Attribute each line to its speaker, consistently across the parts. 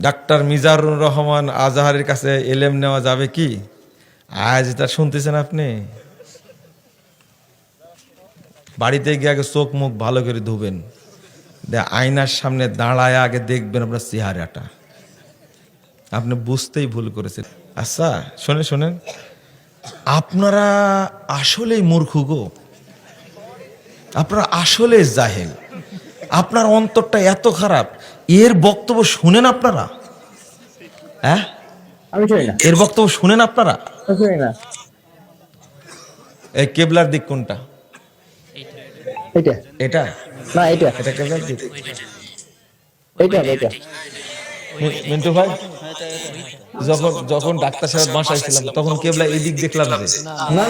Speaker 1: Doctor Mizarur Rahman আজহারের কাছে এলেম নেওয়া যাবে কি? আজ তা শুনতেছেন আপনি? বাড়িতে গিয়ে আগে চোখ মুখ ভালো করে ধুবেন। আয়নার সামনে দাঁড়ায় আগে দেখবেন আপনার চেহারাটা। আপনি বুঝতেই ভুল করেছেন। আচ্ছা শোনেন শোনেন। আপনারা আসলেই মূর্খ গো। আপনারা আসলে জাহেল। আপনার অন্তরটা এত খারাপ এর বক্তব্য শুনেন আপনারা? হ্যাঁ? এর বক্তব্য শুনেন আপনারা? এই কেবলার দিক কোনটা?
Speaker 2: এটা
Speaker 1: এটা?
Speaker 2: না এটা
Speaker 1: এটা কেবলার দিক?
Speaker 2: এটা এটা
Speaker 1: মিন্টু ভাই যখন যখন ডাক্তার সাহেব বাসায় ছিলাম তখন কেবলা এই দিক দেখলাম
Speaker 2: না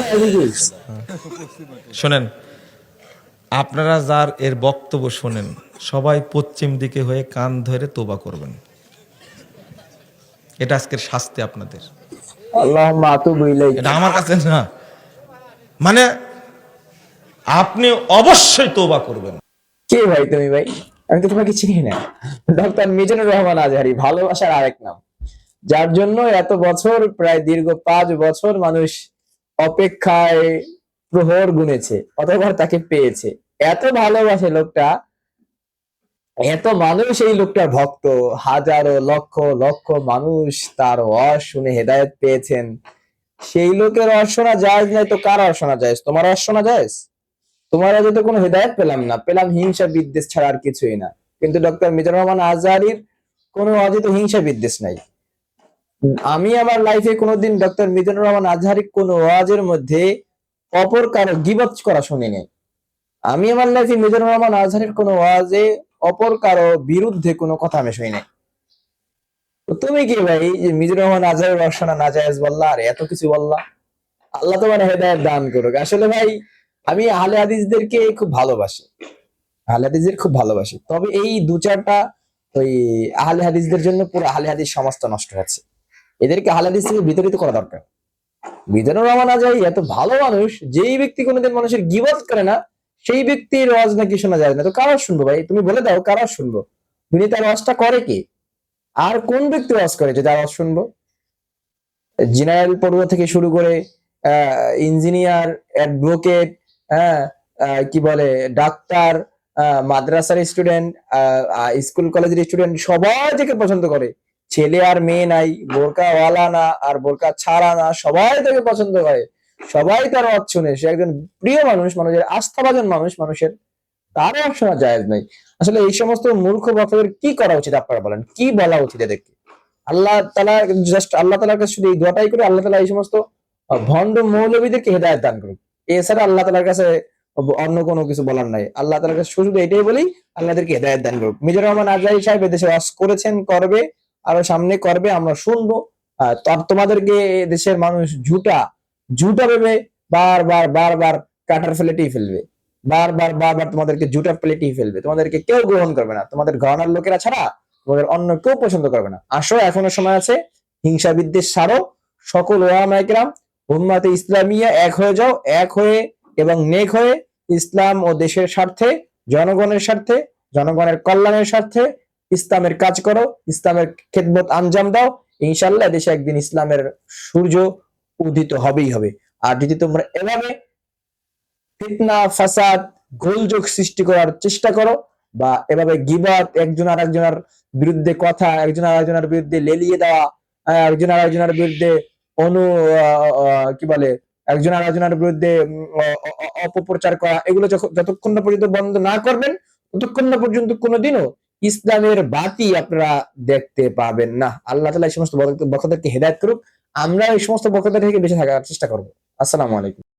Speaker 1: শোনেন আপনারা যার এর বক্তব্য শোনেন সবাই পশ্চিম দিকে হয়ে কান ধরে তোবা করবেন। এটা আজকের শাস্তি আপনাদের। এটা আমার কাছে না। মানে আপনি অবশ্যই তোবা করবেন।
Speaker 2: কে ভাই তুমি ভাই? আমি তো তোমাকে চিনি না। ডক্টর মিজানুর রহমান আজহারি ভালোবাসার আরেক নাম। যার জন্য এত বছর প্রায় দীর্ঘ পাঁচ বছর মানুষ অপেক্ষায় প্রহর গুনেছে অতবার তাকে পেয়েছে। এত ভালোবাসে লোকটা, এত মানুষ এই লোকটার ভক্ত। হাজারো লক্ষ লক্ষ মানুষ তার ওয়াজ শুনে হেদায়েত পেয়েছেন। সেই লোকের ওয়াজ শোনা যায় নাই তো কার ওয়াজ শোনা যায় তোমার ওয়াজ শোনা যায় তোমার তো কোনো হেদায়ত পেলাম না। পেলাম হিংসা বিদ্বেষ ছাড়া আর কিছুই না। কিন্তু ডক্টর মিজানুর রহমান আজহারির কোনো অজিত হিংসা বিদ্বেষ নাই। আমি আমার লাইফে কোনোদিন ডক্টর মিজানুর রহমান আজহারি কোন ওয়াজের মধ্যে অপর কারও গিবত করা শুনিনি। আমি আমার লাইফে মিজানুর রহমান আজহারের কোনো ওয়াজে অপর কারও বিরুদ্ধে কোনো কথা আমি শুনি নাই। তুমি কি ভাই যে মিজানুর রহমান আজহারের রসনা নাজায়েজ বললা, আর এত কিছু বললা, আল্লাহ তোমার হেদায়ত দান করুক। আসলে ভাই, আমি আহলে হাদিসদেরকে খুব ভালোবাসি। আহলে হাদিসদের খুব ভালোবাসি। তবে এই দু চারটা ওই আহলে হাদিসদের জন্য পুরো আহলে হাদিস সমাজটা নষ্ট হচ্ছে এদেরকে আহলে হাদিস থেকে বিতরিত করা দরকার। মিজানুর রহমান আজাই এত ভালো মানুষ, যেই ব্যক্তি কোনোদিন মানুষের গিবত করে না সেই ব্যক্তির ওয়াজ নাকি শোনা যায় না। তো কারা শুনব ভাই? তুমি বলে দাও, কারা শুনব? তিনি তার ওয়াজটা করে কি? আর কোন ব্যক্তি ওয়াজ করে যে তার ওয়াজ শুনব? জেনারেল পড়ুয়া থেকে শুরু করে ইঞ্জিনিয়ার, অ্যাডভোকেট হ্যাঁ কি বলে, ডাক্তার মাদ্রাসার স্টুডেন্ট স্কুল কলেজের স্টুডেন্ট সবাই থেকে পছন্দ করে। ছেলে আর মেয়ে নাই, বোরকা ওয়ালা না, আর বোরকা ছাড়া না, সবাই থেকে পছন্দ করে। সবাই তার অর্থ শুনে, সে একজন প্রিয় মানুষ, মানুষের আস্থাভাজন মানুষ, মানুষের তারও শোনা জায়েজ নাই। আসলে এই সমস্ত মূর্খ বক্তাদের কি করা উচিত আপনারা বলেন? কি বলা উচিত এদেরকে? আল্লাহ তালা জাস্ট আল্লাহ তালার কাছে শুধু এই দোয়াটাই করে আল্লাহ তালা এই সমস্ত ভণ্ড মৌলবীদেরকে হেদায়ত দান করুক। এছাড়া আল্লাহ তালার কাছে অন্য কোনো কিছু বলার নাই। আল্লাহ তালার কাছে শুধু এটাই বলি, আল্লাহদেরকে হেদায়ত দান করুক। মিজুর রহমান আজহারি সাহেব এদেশে বাস করেছেন, করবে, আরও সামনে করবে, আমরা শুনব। আর তোমাদেরকে দেশের মানুষ ঝুটা ঝুটা ভেবে বারবার বারবার কাটার ফেলেটেই ফেলবে। বারবার বারবার তোমাদেরকে জুটা প্লেটেই ফেলবে। তোমাদেরকে কেউ গ্রহণ করবে না। তোমাদের ঘরানার লোকেরা ছাড়া তোমাদের অন্য কেউ পছন্দ করবে না। আসো, এখনও সময় আছে। হিংসা বিদ্বেষ সারো। সকল ওয়ামাইকরাম উম্মাতে ইসলামিয়া এক হয়ে যাও, এক হয়ে এবং নেক হয়ে ইসলাম ও দেশের স্বার্থে, জনগণের স্বার্থে, জনগণের কল্যাণের স্বার্থে ইসলামের কাজ করো, ইসলামের খেদমত আঞ্জাম দাও। ইনশাল্লাহ দেশে একদিন ইসলামের সূর্য উদিত হবেই হবে। আর যদি তোমরা এভাবে ফিতনা, ফাসাদ, গোলযোগ সৃষ্টি করার চেষ্টা করো বা এভাবে গিবাত, একজন আর একজনের বিরুদ্ধে কথা, একজন আর একজনের বিরুদ্ধে লেলিয়ে দেওয়া একজন আর একজনের বিরুদ্ধে অনু কি বলে, একজন আর একজনের বিরুদ্ধে অপপ্রচার করা, এগুলো যতক্ষণ না পর্যন্ত বন্ধ না করবেন, ততক্ষণ না পর্যন্ত কোনোদিনও ইসলামের বাতি আপনারা দেখতে পাবেন না। আল্লাহ তালা এই সমস্ত বক্তাদেরকে হেদায়ত করুক। আমরা এই সমস্ত বক্তাদের থেকে বেঁচে থাকার চেষ্টা করব। আসসালামু আলাইকুম।